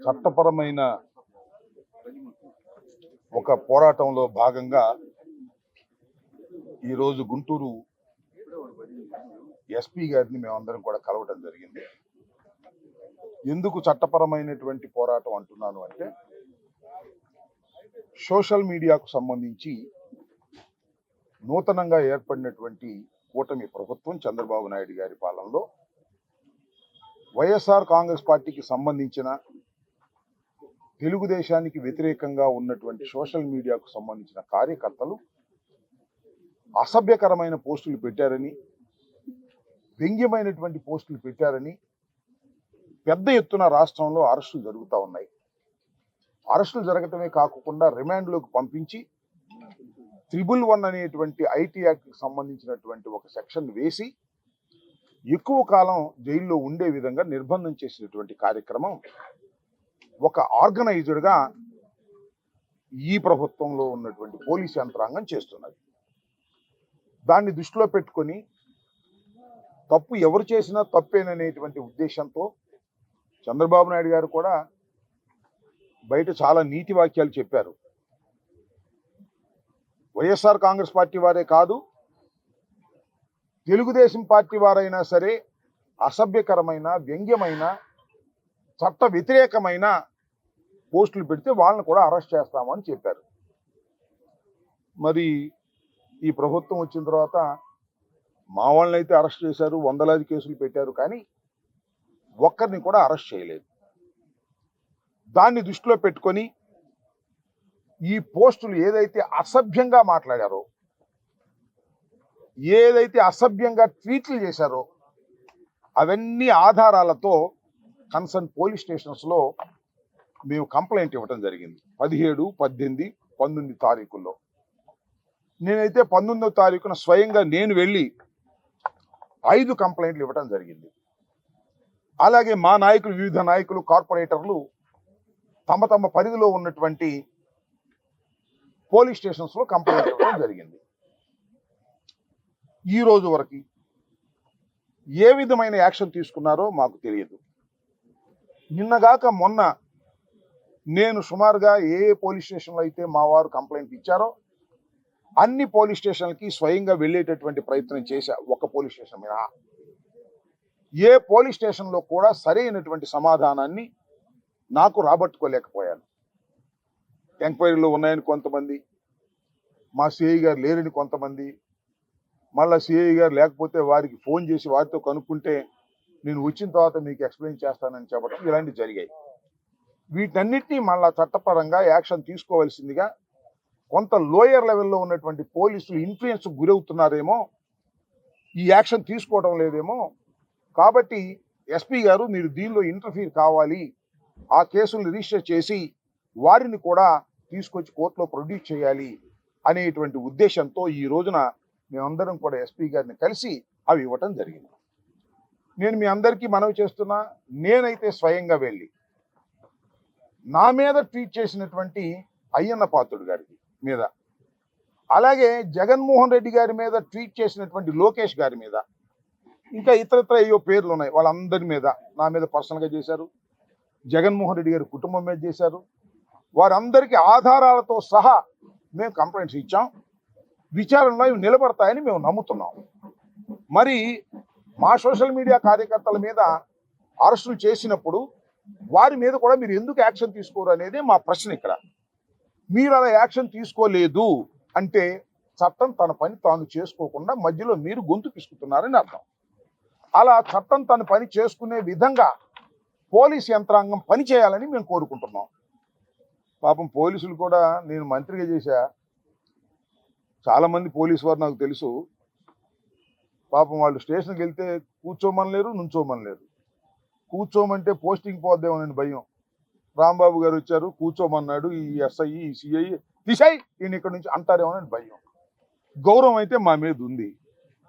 చట్టపరమైన ఒక పోరాటంలో భాగంగా ఈరోజు గుంటూరు ఎస్పీ గారిని మేమందరం కూడా కలవడం జరిగింది. ఎందుకు చట్టపరమైనటువంటి పోరాటం అంటున్నాను అంటే సోషల్ మీడియాకు సంబంధించి నూతనంగా ఏర్పడినటువంటి కూటమి ప్రభుత్వం చంద్రబాబు నాయుడు గారి పాలనలో వైఎస్ఆర్ కాంగ్రెస్ పార్టీకి సంబంధించిన తెలుగుదేశానికి వ్యతిరేకంగా ఉన్నటువంటి సోషల్ మీడియాకు సంబంధించిన కార్యకర్తలు అసభ్యకరమైన పోస్టులు పెట్టారని వ్యంగ్యమైనటువంటి పోస్టులు పెట్టారని పెద్ద ఎత్తున రాష్ట్రంలో అరెస్టులు జరుగుతూ ఉన్నాయి. అరెస్టులు జరగటమే కాకుండా రిమాండ్లోకి పంపించి త్రిబుల్ వన్ అనేటువంటి ఐటీ యాక్ట్కి సంబంధించినటువంటి ఒక సెక్షన్ వేసి ఎక్కువ కాలం జైల్లో ఉండే విధంగా నిర్బంధం చేసినటువంటి కార్యక్రమం ఒక ఆర్గనైజ్డ్గా ఈ ప్రభుత్వంలో ఉన్నటువంటి పోలీస్ యంత్రాంగం చేస్తున్నది. దాన్ని దృష్టిలో పెట్టుకొని తప్పు ఎవరు చేసినా తప్పేననేటువంటి ఉద్దేశంతో చంద్రబాబు నాయుడు గారు కూడా బయట చాలా నీతి వాక్యాలు చెప్పారు. వైఎస్ఆర్ కాంగ్రెస్ పార్టీ వారే కాదు తెలుగుదేశం పార్టీ వారైనా సరే అసభ్యకరమైన వ్యంగ్యమైన చట్ట వ్యతిరేకమైన పోస్టులు పెడితే వాళ్ళని కూడా అరెస్ట్ చేస్తామని చెప్పారు. మరి ఈ ప్రభుత్వం వచ్చిన తర్వాత మా వాళ్ళని అయితే అరెస్ట్ చేశారు వందలాది కేసులు పెట్టారు కానీ ఒక్కరిని కూడా అరెస్ట్ చేయలేదు. దాన్ని దృష్టిలో పెట్టుకొని ఈ పోస్టులు ఏదైతే అసభ్యంగా మాట్లాడారో ఏదైతే అసభ్యంగా ట్వీట్లు చేశారో అవన్నీ ఆధారాలతో కన్సర్న్ పోలీస్ స్టేషన్స్లో మేము కంప్లైంట్ ఇవ్వడం జరిగింది. పదిహేడు పద్దెనిమిది పంతొమ్మిది తారీఖుల్లో. నేనైతే పంతొమ్మిదో తారీఖున స్వయంగా నేను వెళ్ళి ఐదు కంప్లైంట్లు ఇవ్వటం జరిగింది. అలాగే మా నాయకులు వివిధ నాయకులు కార్పొరేటర్లు తమ తమ పరిధిలో ఉన్నటువంటి పోలీస్ స్టేషన్స్లో కంప్లైంట్ ఇవ్వడం జరిగింది. ఈ రోజు వరకు ఏ విధమైన యాక్షన్ తీసుకున్నారో మాకు తెలియదు. నిన్నగాక మొన్న నేను సుమారుగా ఏ ఏ పోలీస్ స్టేషన్లో అయితే మా వారు కంప్లైంట్ ఇచ్చారో అన్ని పోలీస్ స్టేషన్లకి స్వయంగా వెళ్ళేటటువంటి ప్రయత్నం చేశా ఒక పోలీస్ స్టేషన్ మీద. ఏ పోలీస్ స్టేషన్లో కూడా సరైనటువంటి సమాధానాన్ని నాకు రాబట్టుకోలేకపోయాను. ఎంక్వైరీలో ఉన్నాయని కొంతమంది మా సిఐ గారు లేరని కొంతమంది మళ్ళీ సిఐ గారు లేకపోతే వారికి ఫోన్ చేసి వారితో కనుక్కుంటే నేను వచ్చిన తర్వాత మీకు ఎక్స్ప్లెయిన్ చేస్తానని చెప్పడం ఇలాంటివి జరిగాయి. వీటన్నిటినీ మళ్ళా చట్టపరంగా యాక్షన్ తీసుకోవాల్సిందిగా కొంత లోయర్ లెవెల్లో ఉన్నటువంటి పోలీసులు ఇన్ఫ్లుయెన్స్ గురవుతున్నారేమో ఈ యాక్షన్ తీసుకోవడం లేదేమో. కాబట్టి ఎస్పీ గారు మీరు దీనిలో ఇంటర్ఫీర్ కావాలి. ఆ కేసులు రిజిస్టర్ చేసి వారిని కూడా తీసుకొచ్చి కోర్టులో ప్రొడ్యూస్ చేయాలి అనేటువంటి ఉద్దేశంతో ఈ రోజున మేమందరం కూడా ఎస్పీ గారిని కలిసి అవి ఇవ్వటం జరిగింది. నేను మీ అందరికీ మనవి చేస్తున్నా నేనైతే స్వయంగా వెళ్ళి నా మీద ట్వీట్ చేసినటువంటి అయ్యన్న పాత్రుడు గారికి మీద అలాగే జగన్మోహన్ రెడ్డి గారి మీద ట్వీట్ చేసినటువంటి లోకేష్ గారి మీద ఇంకా ఇతరత్ర అయ్యో పేర్లు ఉన్నాయి వాళ్ళందరి మీద నా మీద పర్సనల్గా చేశారు. జగన్మోహన్ రెడ్డి గారి కుటుంబం మీద చేశారు. వారందరికీ ఆధారాలతో సహా మేము కంప్లైంట్స్ ఇచ్చాం. విచారణలో ఇవి నిలబడతాయని మేము నమ్ముతున్నాం. మరి మా సోషల్ మీడియా కార్యకర్తల మీద అరెస్టులు చేసినప్పుడు వారి మీద కూడా మీరు ఎందుకు యాక్షన్ తీసుకోరు అనేది మా ప్రశ్న ఇక్కడ. మీరు అలా యాక్షన్ తీసుకోలేదు అంటే చట్టం తన పని తాను చేసుకోకుండా మధ్యలో మీరు గొంతు పిసుకుతున్నారని అర్థం. అలా చట్టం తన పని చేసుకునే విధంగా పోలీస్ యంత్రాంగం పని చేయాలని మేము కోరుకుంటున్నాం. పాపం పోలీసులు కూడా నేను మంత్రిగా చేశా. చాలామంది పోలీసు వారు నాకు తెలుసు. పాపం వాళ్ళు స్టేషన్కి వెళ్తే కూర్చోమనలేరు నుంచోమనలేరు. కూర్చోమంటే పోస్టింగ్ పోద్దేమోనని భయం. రాంబాబు గారు వచ్చారు కూర్చోమన్నాడు ఈ ఎస్ఐ ఈ సిఐ తీసాయి ఈయన ఇక్కడ నుంచి అంటారేమోనని భయం. గౌరవం అయితే మా మీద ఉంది.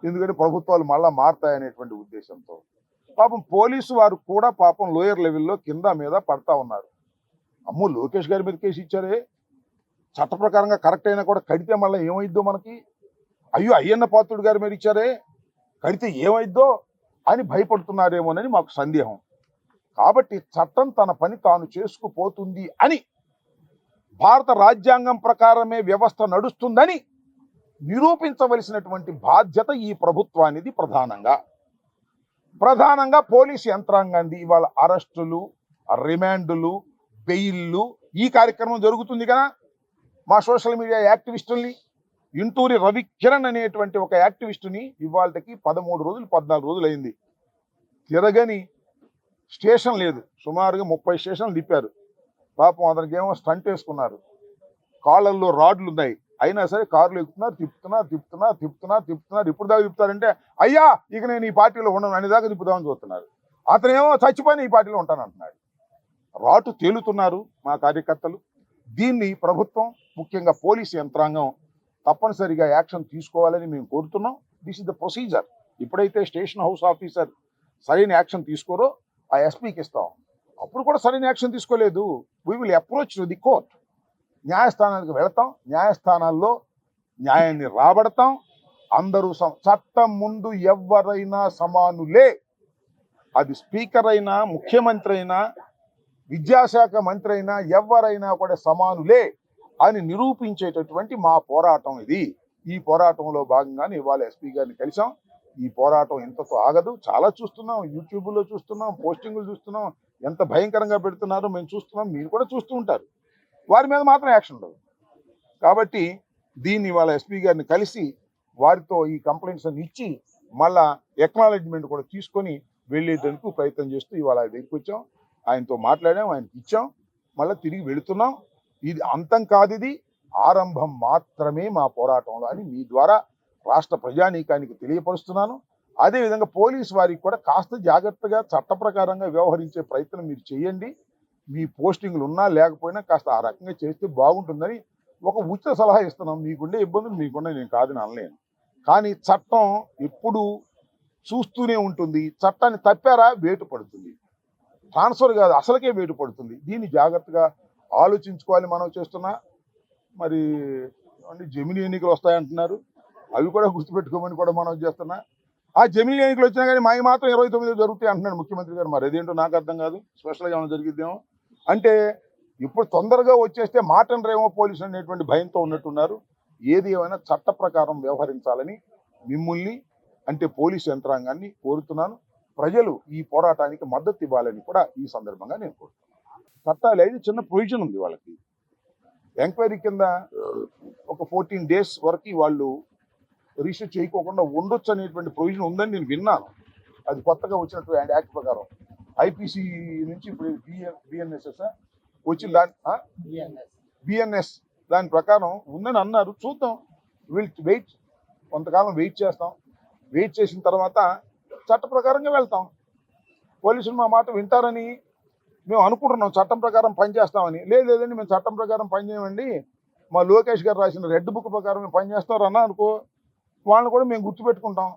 ఎందుకంటే ప్రభుత్వాలు మళ్ళా మారతాయనేటువంటి ఉద్దేశంతో. పాపం పోలీసు వారు కూడా పాపం లోయర్ లెవెల్లో కింద మీద పడతా ఉన్నారు. అమ్మో లోకేష్ గారి మీద కేసు ఇచ్చారే. చట్ట ప్రకారంగా కరెక్ట్ అయినా కూడా కడితే మళ్ళీ ఏమైద్దో మనకి? అయ్యో అయ్యన్న పాత్రుడు గారి మీద ఇచ్చారే. కడితే ఏమైద్దో అని భయపడుతున్నారేమోనని మాకు సందేహం. కాబట్టి చట్టం తన పని తాను చేసుకుపోతుంది అని భారత రాజ్యాంగం ప్రకారమే వ్యవస్థ నడుస్తుందని నిరూపించవలసినటువంటి బాధ్యత ఈ ప్రభుత్వానిది ప్రధానంగా. ప్రధానంగా పోలీస్ యంత్రాంగాన్ని ఇవాళ అరెస్టులు రిమాండ్లు బెయిల్లు ఈ కార్యక్రమం జరుగుతుంది కదా. మా సోషల్ మీడియా యాక్టివిస్టుల్ని ఇంటూరి రవికిరణ్ అనేటువంటి ఒక యాక్టివిస్టుని ఇవాళకి పదమూడు రోజులు పద్నాలుగు రోజులు అయింది. తిరగని స్టేషన్ లేదు. సుమారుగా ముప్పై స్టేషన్లు తిప్పారు. పాపం అతనికి ఏమో స్టంట్ వేసుకున్నారు. కాళ్ళల్లో రాడ్లు ఉన్నాయి. అయినా సరే కార్లు ఎక్కుతున్నారు తిప్పుతున్నారు తిప్పుతున్నారు తిప్పుతున్నారు తిప్పుతున్నారు. ఇప్పుడు దాకా తిప్పుతారంటే అయ్యా ఇక నేను ఈ పార్టీలో ఉండను. అనే దాకా తిప్పుదామని చూస్తున్నారు. అతనేమో చచ్చిపోయిన ఈ పార్టీలో ఉంటానంటున్నాడు రాటు తేలుతున్నారు మా కార్యకర్తలు. దీన్ని ప్రభుత్వం ముఖ్యంగా పోలీసు యంత్రాంగం తప్పనిసరిగా యాక్షన్ తీసుకోవాలని మేము కోరుతున్నాం. దిస్ ఇస్ ద ప్రొసీజర్ ఎప్పుడైతే స్టేషన్ హౌస్ ఆఫీసర్ సరైన యాక్షన్ తీసుకోరో ఆ ఎస్పీకి ఇస్తాం. అప్పుడు కూడా సరైన యాక్షన్ తీసుకోలేదు. We will approach to the court న్యాయస్థానానికి వెళతాం. న్యాయస్థానాల్లో న్యాయాన్ని రాబడతాం. అందరూ చట్టం ముందు ఎవరైనా సమానులే. అది స్పీకర్ అయినా ముఖ్యమంత్రి అయినా విద్యాశాఖ మంత్రి అయినా ఎవరైనా కూడా సమానులే. అని నిరూపించేటటువంటి మా పోరాటం ఇది. ఈ పోరాటంలో భాగంగానే ఇవాళ ఎస్పీ గారిని కలిసాం ఈ పోరాటం ఇంతతో ఆగదు. చాలా చూస్తున్నాం యూట్యూబ్లో చూస్తున్నాం పోస్టింగులు చూస్తున్నాం. ఎంత భయంకరంగా పెడుతున్నారో మేము చూస్తున్నాం మీరు కూడా చూస్తూ ఉంటారు. వారి మీద మాత్రం యాక్షన్ ఉండదు. కాబట్టి దీన్ని ఇవాళ ఎస్పీ గారిని కలిసి వారితో ఈ కంప్లైంట్స్ అన్ని ఇచ్చి మళ్ళా ఎక్నాలెడ్జ్మెంట్ కూడా తీసుకొని వెళ్ళేందుకు ప్రయత్నం చేస్తూ ఇవాళ దగ్గరికి వచ్చాం. ఆయనతో మాట్లాడాం ఆయనకి ఇచ్చాం. మళ్ళీ తిరిగి వెళుతున్నాం. ఇది అంతం కాదు ఇది ఆరంభం మాత్రమే మా పోరాటంలో అని మీ ద్వారా రాష్ట్ర ప్రజానీకానికి తెలియపరుస్తున్నాను. అదేవిధంగా పోలీస్ వారికి కూడా కాస్త జాగ్రత్తగా చట్ట ప్రకారంగా వ్యవహరించే ప్రయత్నం మీరు చేయండి. మీ పోస్టింగ్లు ఉన్నా లేకపోయినా కాస్త ఆ రకంగా చేస్తే బాగుంటుందని ఒక ఉచిత సలహా ఇస్తున్నాం. మీకుండే ఇబ్బందులు మీకుండా నేను కాదని అనలేను. కానీ చట్టం ఎప్పుడు చూస్తూనే ఉంటుంది. చట్టాన్ని తప్పారా? వేటు పడుతుంది. ట్రాన్స్ఫర్ కాదు అసలుకే వేటు పడుతుంది. దీన్ని జాగ్రత్తగా ఆలోచించుకోవాలి మనం చేస్తున్నా. మరి జమిని ఎన్నికలు వస్తాయంటున్నారు. అవి కూడా గుర్తుపెట్టుకోమని కూడా మనం చేస్తున్నా. ఆ జమిని ఎన్నికలు వచ్చినా కానీ మావి మాత్రం ఇరవై తొమ్మిది జరుగుతాయి అంటున్నాడు ముఖ్యమంత్రి గారు. మరి అదేంటో నాకు అర్థం కాదు. స్పెషల్గా ఏమైనా జరిగిద్దేమో. అంటే ఇప్పుడు తొందరగా వచ్చేస్తే మాటనరేమో పోలీసు అనేటువంటి భయంతో ఉన్నట్టున్నారు. ఏది ఏమైనా చట్ట ప్రకారం వ్యవహరించాలని మిమ్మల్ని అంటే పోలీసు యంత్రాంగాన్ని కోరుతున్నాను. ప్రజలు ఈ పోరాటానికి మద్దతు ఇవ్వాలని కూడా ఈ సందర్భంగా నేను కోరుతున్నాను. చట్టాలు అయితే చిన్న ప్రొవిజన్ ఉంది వాళ్ళకి. ఎంక్వైరీ కింద ఒక ఫోర్టీన్ డేస్ వరకు వాళ్ళు రిజిస్టర్ చేయకోకుండా ఉండొచ్చు అనేటువంటి ప్రొవిజన్ ఉందని నేను విన్నాను. అది కొత్తగా వచ్చినటువంటి యాక్ట్ ప్రకారం. ఐపీసీ నుంచి ఇప్పుడు బిఎన్ బిఎన్ఎస్ఎస్ వచ్చిన దాని బిఎన్ఎస్ దాని ప్రకారం ఉందని అన్నారు. చూద్దాం. విల్ వెయిట్ కొంతకాలం వెయిట్ చేస్తాం. వెయిట్ చేసిన తర్వాత చట్ట ప్రకారంగా వెళ్తాం. పోలీసులు మా మాట వింటారని మేము అనుకుంటున్నాం చట్టం ప్రకారం పనిచేస్తామని లేదు లేదండి మేము చట్టం ప్రకారం పనిచేయమండి మా లోకేష్ గారు రాసిన రెడ్ బుక్ ప్రకారం మేము పనిచేస్తారు అన్నా అనుకో వాళ్ళని కూడా మేము గుర్తుపెట్టుకుంటాం.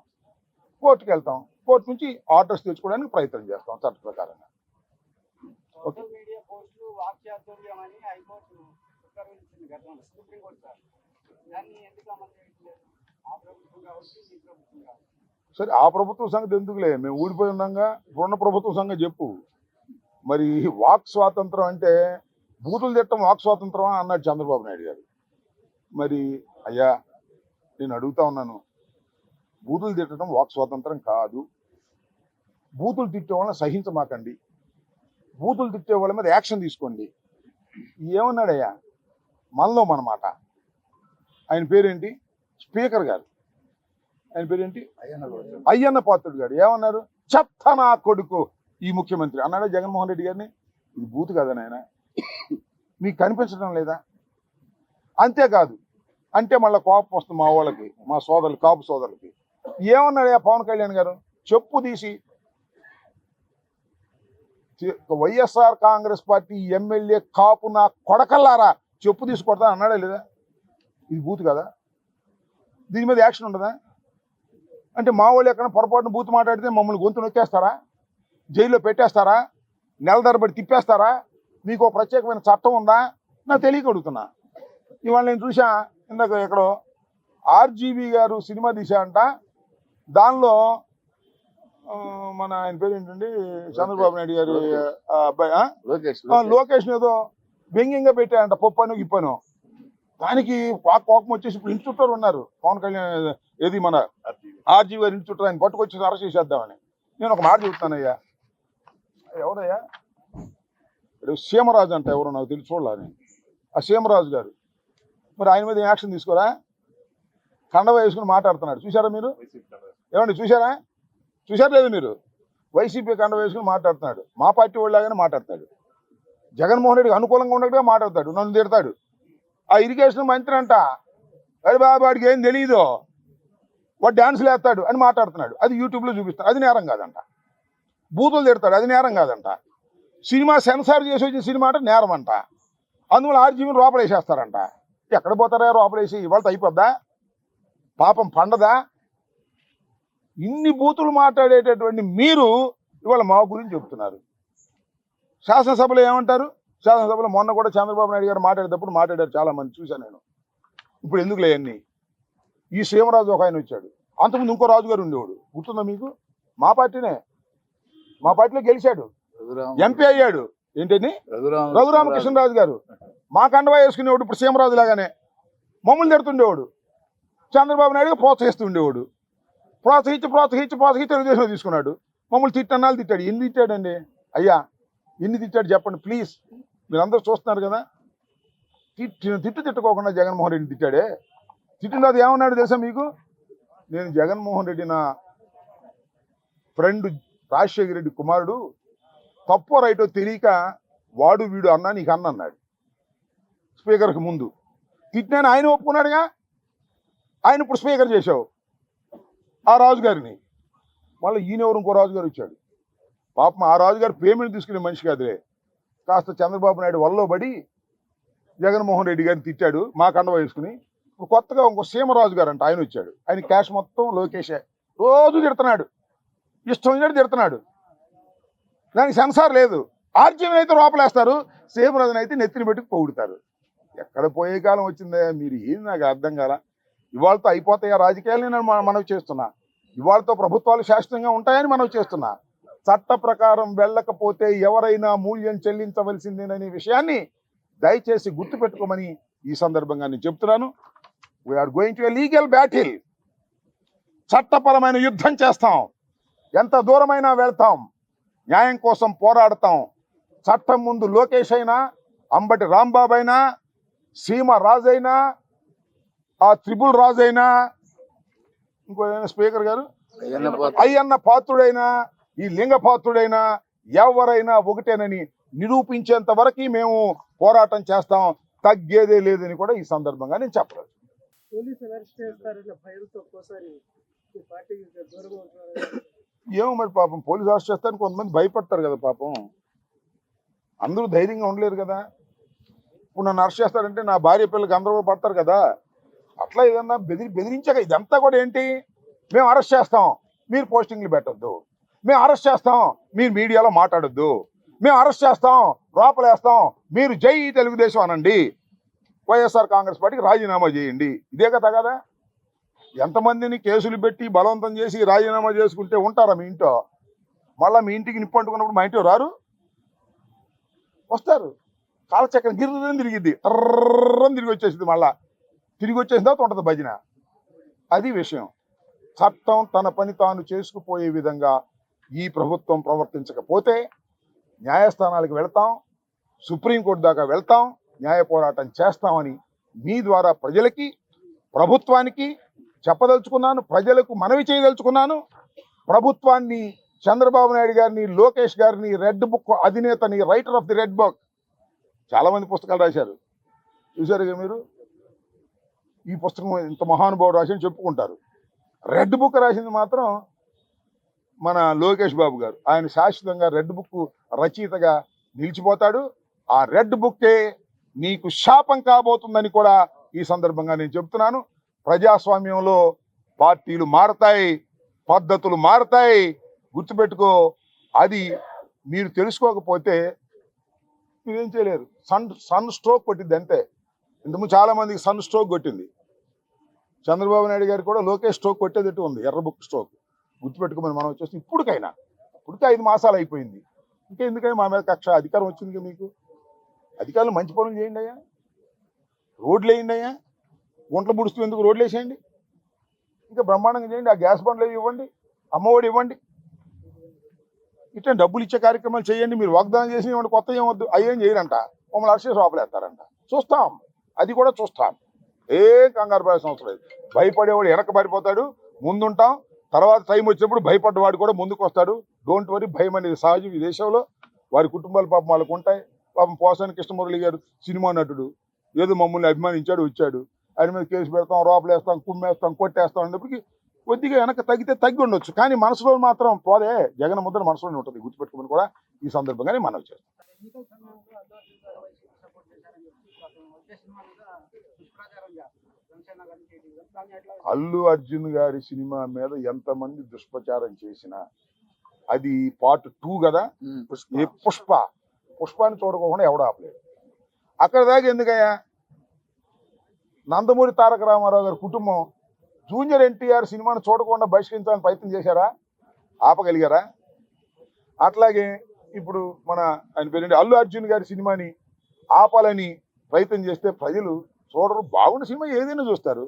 కోర్టుకి వెళ్తాం. కోర్టు నుంచి ఆర్డర్స్ తెచ్చుకోవడానికి ప్రయత్నం చేస్తాం చట్ట ప్రకారంగా. కావచ్చు సరే ఆ ప్రభుత్వం సంగతి ఎందుకులే? మేము ఊడిపోయి ఉన్నాగా ఇప్పుడున్న ప్రభుత్వం సంగతి చెప్పు. మరి వాక్ స్వాతంత్రం అంటే బూతులు తిట్టం వాక్ స్వాతంత్రమా అన్నాడు చంద్రబాబు నాయుడు గారు. మరి అయ్యా నేను అడుగుతా ఉన్నాను. బూతులు తిట్టడం వాక్ స్వాతంత్రం కాదు. బూతులు తిట్టే వాళ్ళని సహించమాకండి. బూతులు తిట్టే వాళ్ళ మీద యాక్షన్ తీసుకోండి. ఏమన్నాడయ్యా? మనలో మన మాట. ఆయన పేరేంటి? స్పీకర్ గారు. ఆయన పేరేంటి? అయ్యన్న పాత్రుడు గారు. ఏమన్నారు? చెత్త నా కొడుకు. ఈ ముఖ్యమంత్రి అన్నాడా జగన్మోహన్ రెడ్డి గారిని? ఇది బూత్ కదా నాయన? మీకు కనిపించడం లేదా? అంతేకాదు అంటే మళ్ళీ కోపం వస్తుంది మా వాళ్ళకి మా సోదరులు కాపు సోదరులకి. ఏమన్నాడు పవన్ కళ్యాణ్ గారు? చెప్పు తీసి. వైఎస్ఆర్ కాంగ్రెస్ పార్టీ ఎమ్మెల్యే కాపు నా కొడకల్లారా? చెప్పు తీసి కొడతా అన్నాడా లేదా? ఇది బూత్ కదా? దీని మీద యాక్షన్ ఉండదా? అంటే మా వాళ్ళు ఎక్కడ పొరపాటున బూత్ మాట్లాడితే మమ్మల్ని గొంతు నొక్కేస్తారా? జైల్లో పెట్టేస్తారా? నెల తరబడి తిప్పేస్తారా? మీకు ఒక ప్రత్యేకమైన చట్టం ఉందా? నాకు తెలియక అడుగుతున్నా. ఇవాళ నేను చూసా ఇందాక ఎక్కడో ఆర్జీవి గారు సినిమా తీసా అంట. దానిలో మన ఆయన పేరు ఏంటండి? చంద్రబాబు నాయుడు గారి అబ్బాయి? లోకేష్ ఏదో వ్యంగ్యంగా పెట్టాడంట పప్పను గిప్పను. దానికి కోపం వచ్చేసి ఇప్పుడు ఇంటి చుట్టూ ఉన్నారు. పవన్ కళ్యాణ్ ఏది మన ఆర్జీ గారి ఇంటి చుట్టూ ఆయన పట్టుకొచ్చి అరెస్ట్ చేసేద్దామని. నేను ఒక మాట చెబుతానయ్యా ఎవరయ్యా? ఇప్పుడు సీమరాజు అంట ఎవరో నాకు తెలిసి నేను ఆ సీమరాజు గారు. మరి ఆయన మీద యాక్షన్ తీసుకోరా? కండవ వేసుకుని మాట్లాడుతున్నాడు. చూసారా మీరు? ఏమండి చూసారా చూసారా లేదు మీరు? వైసీపీ కండ వేసుకుని మాట్లాడుతున్నాడు. మా పార్టీ వాళ్ళలాగానే మాట్లాడతాడు జగన్మోహన్ రెడ్డికి అనుకూలంగా ఉన్నట్టుగా మాట్లాడతాడు. నన్ను తిడతాడు. ఆ ఇరిగేషన్ మంత్రి అంట అరే బాబు వాడికి ఏం తెలియదు వాడు డాన్సులు వేస్తాడు అని మాట్లాడుతున్నాడు. అది యూట్యూబ్లో చూపిస్తాడు అది నేరం కాదంట. బూతులు తిడతాడు. అది నేరం కాదంట. సినిమా సెన్సార్ చేసి వచ్చిన సినిమా అంటే నేరం అంట అందువల్ల ఆర్జీవీని లోపలేసేస్తారంట ఎక్కడ పోతారా లోపలేసి ఇవాళ అయిపోద్దా? పాపం పండదా? ఇన్ని బూతులు మాట్లాడేటటువంటి మీరు ఇవాళ మా గురించి చెప్తున్నారు. శాసనసభలో ఏమంటారు? శాసనసభలో మొన్న కూడా చంద్రబాబు నాయుడు గారు మాట్లాడేటప్పుడు మాట్లాడారు చాలా మంది చూశాను నేను. ఇప్పుడు ఎందుకు లేవన్నీ ఈ సీమరాజు ఒక ఆయన వచ్చాడు. అంతకుముందు ఇంకో రాజు గారు ఉండేవాడు. గుర్తుందా మీకు? మా పార్టీనే. మా పార్టీలో గెలిచాడు. ఎంపీ అయ్యాడు. ఏంటని? రఘురామకృష్ణరాజు గారు. మా కండవా వేసుకునేవాడు ఇప్పుడు సీమరాజు లాగానే. మమ్మల్ని తిడుతుండేవాడు. చంద్రబాబు నాయుడు ప్రోత్సహిస్తూ ఉండేవాడు ప్రోత్సహించి ప్రోత్సహించి ప్రోత్సహించి తెలుగుదేశంలో తీసుకున్నాడు. మమ్మల్ని తిట్టన్నాళ్ళు తిట్టాడు. ఎన్ని తిట్టాడండి? అయ్యా ఎన్ని తిట్టాడు చెప్పండి ప్లీజ్. మీరందరూ చూస్తున్నారు కదా. తిట్టిన తిట్టు తిట్టుకోకుండా జగన్మోహన్ రెడ్డిని తిట్టాడే. తిట్టిన ఏమన్నాడు తెలుసా మీకు? నేను జగన్మోహన్ రెడ్డి నా ఫ్రెండ్ రాజశేఖర రెడ్డి కుమారుడు తప్పు రైటో తెలియక వాడు వీడు అన్నా నీకు అన్న అన్నాడు. స్పీకర్కి ముందు. తిట్టినాను ఆయన ఒప్పుకున్నాడుగా? ఆయన ఇప్పుడు స్పీకర్ చేశావు. ఆ రాజుగారిని. మళ్ళీ ఈయన ఎవరు ఇంకో రాజుగారు వచ్చాడు. పాపం ఆ రాజుగారు పేమెంట్ తీసుకునే మనిషి కాదులే. కాస్త చంద్రబాబు నాయుడు వల్లో పడి జగన్మోహన్ రెడ్డి గారిని తిట్టాడు మా కండవ వేసుకుని. ఇప్పుడు కొత్తగా ఇంకో సీమరాజు గారు అంట ఆయన వచ్చాడు. ఆయన క్యాష్ మొత్తం లోకేషే. రోజు తిడుతున్నాడు. ఇష్టం వచ్చినట్టు తిడుతున్నాడు. దానికి సెన్సార్ లేదు. ఆర్జీవీని అయితే లోపలేస్తారు. సీమరాజుని అయితే నెత్తిని పెట్టుకు పొగుడుతారు. ఎక్కడ పోయే కాలం వచ్చిందే? మీరు ఏం నాకు అర్థం కాల? ఇవాళతో అయిపోతాయా ఆ రాజకీయాలు? నేను మనవి చేస్తున్నా. ఇవాళతో ప్రభుత్వాలు శాశ్వతంగా ఉంటాయని మనవి చేస్తున్నా. చట్ట ప్రకారం వెళ్ళకపోతే ఎవరైనా మూల్యం చెల్లించవలసిందేననే విషయాన్ని దయచేసి గుర్తుపెట్టుకోమని ఈ సందర్భంగా నేను చెప్తున్నాను. We're going to legal battle చట్టపరమైన యుద్ధం చేస్తాం. ఎంత దూరమైనా వెళ్తాం. న్యాయం కోసం పోరాడతాం. చట్టం ముందు లోకేష్ అయినా అంబటి రాంబాబు అయినా సీమ రాజైనా ఆ త్రిపుల్ రాజైనా ఇంకో స్పీకర్ గారు? అయ్యన్న పాత్రుడైనా ఈ లింగ పాత్రుడైనా ఎవరైనా ఒకటేనని నిరూపించేంత వరకు మేము పోరాటం చేస్తాం. తగ్గేదే లేదని కూడా ఈ సందర్భంగా నేను చెప్పలేదు. పోలీసులు అరెస్ట్ చేస్తారన్న భయంతో ఒక్కోసారి పార్టీకి దూరం అవుతున్నారు ఏమో మరి పాపం పోలీస్ అరెస్ట్ చేస్తారని కొంతమంది భయపడతారు కదా పాపం. అందరూ ధైర్యంగా ఉండలేరు కదా. ఇప్పుడు నన్ను అరెస్ట్ చేస్తారంటే నా భార్య పిల్లలకి అందరూ కూడా పడతారు కదా. అట్లా ఏదన్నా బెదిరి బెదిరించాక ఇదంతా కూడా ఏంటి? మేము అరెస్ట్ చేస్తాం. మీరు పోస్టింగ్లు పెట్టొద్దు. మేము అరెస్ట్ చేస్తాం. మీరు మీడియాలో మాట్లాడొద్దు. మేము అరెస్ట్ చేస్తాం. లోపలేస్తాం మీరు జై తెలుగుదేశం అనండి. వైఎస్ఆర్ కాంగ్రెస్ పార్టీకి రాజీనామా చేయండి. ఇదే కదా కదా? ఎంతమందిని కేసులు పెట్టి బలవంతం చేసి రాజీనామా చేసుకుంటే ఉంటారా మీ ఇంట్లో? మళ్ళీ మీ ఇంటికి నిప్పు అంటుకున్నప్పుడు మా ఇంటికి రారు? వస్తారు. కాలచక్రం గిర్రని తిరిగిద్ది. తర్రని తిరిగి వచ్చేసింది మళ్ళా తిరిగి వచ్చేసిన తర్వాత ఉంటుంది భజన అది విషయం చట్టం తన పని తాను చేసుకుపోయే విధంగా ఈ ప్రభుత్వం ప్రవర్తించకపోతే న్యాయస్థానాలకు వెళ్తాం సుప్రీంకోర్టు దాకా వెళ్తాం న్యాయ పోరాటం చేస్తామని మీ ద్వారా ప్రజలకి ప్రభుత్వానికి చెప్పదలుచుకున్నాను ప్రజలకు మనవి చేయదలుచుకున్నాను. ప్రభుత్వాన్ని చంద్రబాబు నాయుడు గారిని లోకేష్ గారిని red book అధినేతని writer of the red book చాలామంది పుస్తకాలు రాశారు. చూసారుగా మీరు? ఈ పుస్తకం ఇంత మహానుభావుడు రాసి అని చెప్పుకుంటారు. రెడ్ బుక్ రాసింది మాత్రం మన లోకేష్ బాబు గారు. ఆయన శాశ్వతంగా రెడ్ బుక్ రచయితగా నిలిచిపోతాడు. ఆ రెడ్ బుక్కే నీకు శాపం కాబోతుందని కూడా ఈ సందర్భంగా నేను చెప్తున్నాను. ప్రజాస్వామ్యంలో పార్టీలు మారతాయి పద్ధతులు మారతాయి. గుర్తుపెట్టుకో అది మీరు తెలుసుకోకపోతే మీరేం చేయలేరు. సన్ సన్ స్ట్రోక్ కొట్టింది అంతే. ఇంతకుముందు చాలామందికి సన్ స్ట్రోక్ కొట్టింది. చంద్రబాబు నాయుడు గారు కూడా లోకేష్ స్ట్రోక్ కొట్టేదట్టు ఉంది? ఎర్ర బుక్ స్ట్రోక్. గుర్తుపెట్టుకోమని మనం వచ్చేసి ఇప్పుడుకైనా ఇప్పుడుకే ఐదు మాసాలు అయిపోయింది. ఇంకా ఎందుకని మా మీద కక్ష అధికారం వచ్చింది మీకు? అధికారులు మంచి పనులు చేయండి అయ్యా. రోడ్లు వేయండి అయ్యా. ఒంట్లో పుడుస్తూ ఎందుకు రోడ్లు వేసేయండి? ఇంకా బ్రహ్మాండంగా చేయండి ఆ గ్యాస్ బండ్లు ఇవ్వండి అమ్మఒడి ఇవ్వండి. ఇట్లా డబ్బులు ఇచ్చే కార్యక్రమాలు చేయండి మీరు వాగ్దానం చేసి ఇవ్వండి కొత్త ఏమొద్దు అయ్యేం చేయరంట. మమ్మల్ని అరెస్ట్ చేసి లోపలేస్తారంట చూస్తాం అది కూడా చూస్తాం. ఏం కంగారు పడాల్సిన అవసరం లేదు. భయపడేవాడు వెనక పడిపోతాడు ముందుంటాం. తర్వాత టైం వచ్చినప్పుడు భయపడ్డవాడు కూడా ముందుకు వస్తాడు డోంట్ వరీ భయం అనేది సహజం ఈ దేశంలో. వారి కుటుంబాల పాపం వాళ్ళకు ఉంటాయి. పాపం పోసాని కృష్ణమురళి గారు సినిమా నటుడు. ఏదో మమ్మల్ని అభిమానించాడు వచ్చాడు. ఆయన మీద కేసు పెడతాం రోపలేస్తాం కుమ్మేస్తాం కొట్టేస్తాం అన్నప్పటికీ కొద్దిగా వెనక తగ్గితే తగ్గి ఉండొచ్చు. కానీ మనసులో మాత్రం పోదే జగన్ ముద్ర మనసులోనే ఉంటుంది గుర్తుపెట్టుకోమని కూడా ఈ సందర్భంగానే మనం చేస్తాం. అల్లు అర్జున్ గారు సినిమా మీద ఎంతమంది దుష్ప్రచారం చేసినా అది పార్ట్ టూ కదా? పుష్ప. పుష్పాన్ని చూడకుండా ఎవడ ఆపలేడు అక్కడ దాకా ఎందుకయ్యా? నందమూరి తారక రామారావు గారి కుటుంబం జూనియర్ ఎన్టీఆర్ సినిమాను చూడకుండా బహిష్కరించాలని ప్రయత్నం చేశారా? ఆపగలిగారా? అట్లాగే ఇప్పుడు మన ఆయన పేరేంటి? అల్లు అర్జున్ గారి సినిమాని ఆపాలని ప్రయత్నం చేస్తే ప్రజలు చూడరు బాగున్న సినిమా ఏదైనా చూస్తారు.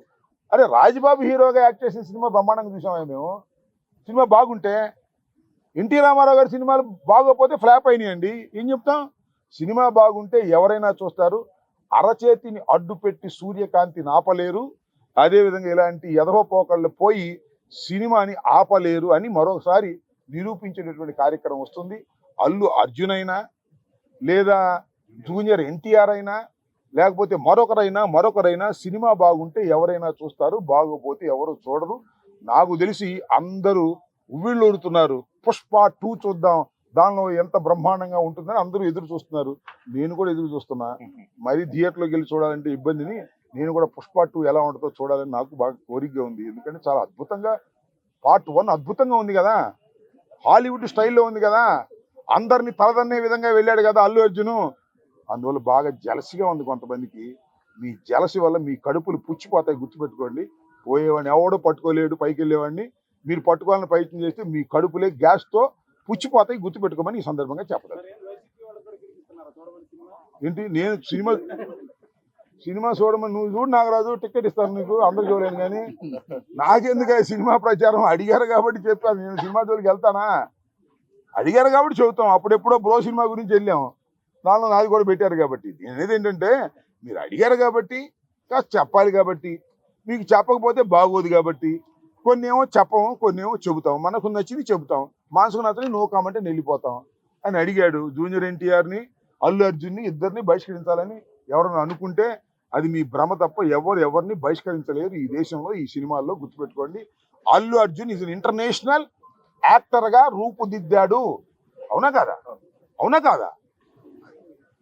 అరే రాజబాబు హీరోగా యాక్ట్ చేసిన సినిమా బ్రహ్మాండంగా చూసామే మేము? సినిమా బాగుంటే ఎన్టీ రామారావు గారి సినిమాలు బాగోకపోతే ఫ్లాప్ అయినాయండి. ఏం చెప్తాం? సినిమా బాగుంటే ఎవరైనా చూస్తారు అరచేతిని అడ్డుపెట్టి సూర్యకాంతిని ఆపలేరు అదేవిధంగా ఇలాంటి ఎదవ పోకళ్ళు పోయి సినిమాని ఆపలేరు అని మరోసారి నిరూపించేటటువంటి కార్యక్రమం వస్తుంది. అల్లు అర్జున్ అయినా లేదా జూనియర్ ఎన్టీఆర్ అయినా లేకపోతే మరొకరైనా మరొకరైనా సినిమా బాగుంటే ఎవరైనా చూస్తారు బాగోపోతే ఎవరు చూడరు. నాకు తెలిసి అందరూ ఉవ్విళ్ళూరుతున్నారు. పుష్ప టూ చూద్దాం దానిలో ఎంత బ్రహ్మాండంగా ఉంటుందని అందరూ ఎదురు చూస్తున్నారు. నేను కూడా ఎదురు చూస్తున్నా. మరి థియేటర్లోకి వెళ్ళి చూడాలంటే ఇబ్బందిని నేను కూడా పుష్ప టూ ఎలా ఉంటుందో చూడాలని నాకు బాగా కోరికగా ఉంది. ఎందుకంటే చాలా అద్భుతంగా పార్ట్ వన్ అద్భుతంగా ఉంది కదా. హాలీవుడ్ స్టైల్లో ఉంది కదా. అందరినీ తలదన్నే విధంగా వెళ్ళాడు కదా అల్లు అర్జును. అందువల్ల బాగా జలసిగా ఉంది కొంతమందికి. మీ జలసి వల్ల మీ కడుపులు పుచ్చిపోతాయి గుర్తుపెట్టుకోండి. పోయేవాడిని ఎవడో పట్టుకోలేడు పైకి వెళ్ళేవాడిని మీరు పట్టుకోవాలని ప్రయత్నం చేస్తే మీ కడుపులే గ్యాస్తో పుచ్చిపోతాయి గుర్తుపెట్టుకోమని ఈ సందర్భంగా చెప్పలేదు ఏంటి? నేను సినిమా సినిమా చూడమని నువ్వు చూడు నాగరాజు టికెట్ ఇస్తాను నీకు అందరు చూడలేను కానీ నాకెందుకు సినిమా ప్రచారం? అడిగారు కాబట్టి చెప్పాను నేను సినిమా జోలికి వెళ్తానా? అడిగారు కాబట్టి చెబుతాం అప్పుడెప్పుడో బ్రో సినిమా గురించి వెళ్ళాం దానిలో నాది కూడా పెట్టారు కాబట్టి. నేను అనేది ఏంటంటే మీరు అడిగారు కాబట్టి కాస్త చెప్పాలి కాబట్టి మీకు చెప్పకపోతే బాగోదు కాబట్టి కొన్ని ఏమో చెప్పము కొన్ని ఏమో చెబుతాం మనకు నచ్చింది చెబుతాం మనసుకు నచ్చని నో కామంటే వెళ్ళిపోతాం. అని అడిగాడు జూనియర్ ఎన్టీఆర్ని అల్లు అర్జున్ని ఇద్దరిని బహిష్కరించాలని. ఎవరైనా అనుకుంటే అది మీ భ్రమ తప్ప ఎవరు ఎవరిని బహిష్కరించలేరు. ఈ దేశంలో ఈ సినిమాల్లో గుర్తుపెట్టుకోండి. అల్లు అర్జున్ ఇస్ ఇంటర్నేషనల్ యాక్టర్గా రూపుదిద్దాడు. అవునా కాదా? అవునా కాదా?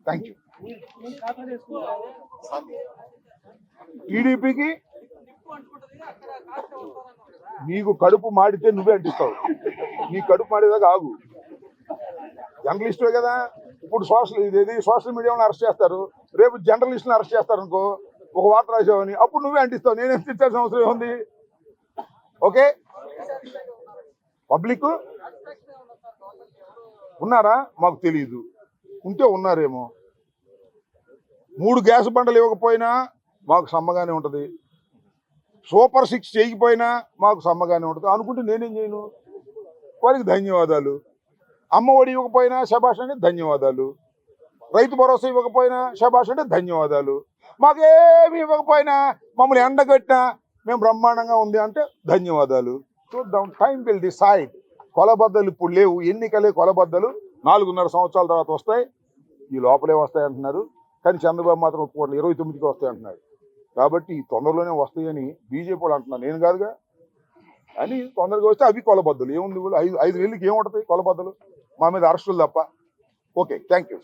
థ్యాంక్ యూ టీడీపీకి నీకు కడుపు మాడితే నువ్వే అంటిస్తావు. నీ కడుపు మాడేదాకా ఆగు జర్నలిస్టువే కదా. ఇప్పుడు సోషల్ ఇది సోషల్ మీడియాలో అరెస్ట్ చేస్తారు. రేపు జర్నలిస్ట్ని అరెస్ట్ చేస్తారు అనుకో ఒక వార్త రాసావని అప్పుడు నువ్వే అంటిస్తావు. నేనేం తెచ్చాల్సిన అవసరం ఏముంది? ఓకే? పబ్లిక్? ఉన్నారా? మాకు తెలియదు ఉంటే ఉన్నారేమో. మూడు గ్యాస్ బండలు ఇవ్వకపోయినా మాకు సమ్మగానే ఉంటుంది. సూపర్ సిక్స్ చేయకపోయినా మాకు సమ్మగానే ఉంటుంది. అనుకుంటే నేనేం చేయను? వారికి ధన్యవాదాలు. అమ్మ ఒడి ఇవ్వకపోయినా శభాష్ అంటే ధన్యవాదాలు. రైతు భరోసా ఇవ్వకపోయినా శభాష్ అంటే ధన్యవాదాలు. మాకేమి ఇవ్వకపోయినా మమ్మల్ని ఎండగట్టినా మేము బ్రహ్మాండంగా ఉంది అంటే ధన్యవాదాలు. చూద్దాం టైం విల్ డిసైడ్ కొలబద్దలు ఇప్పుడు లేవు ఎన్నికలే కొలబద్దలు. నాలుగున్నర సంవత్సరాల తర్వాత వస్తాయి. ఈ లోపలే వస్తాయి అంటున్నారు. కానీ చంద్రబాబు మాత్రం ఒప్పుకోండి ఇరవై తొమ్మిదికి వస్తాయి అంటున్నారు. కాబట్టి తొందరలోనే వస్తాయని బీజేపీ వాళ్ళు అంటున్నారు. నేను కాదుగా. అని తొందరగా వస్తే అవి కొలబద్దలు. ఏముంది ఐదు ఐదు వేలకి ఏముంటుంది కొలబద్దలు? మా మీద అరెస్టులు తప్ప. Okay thank you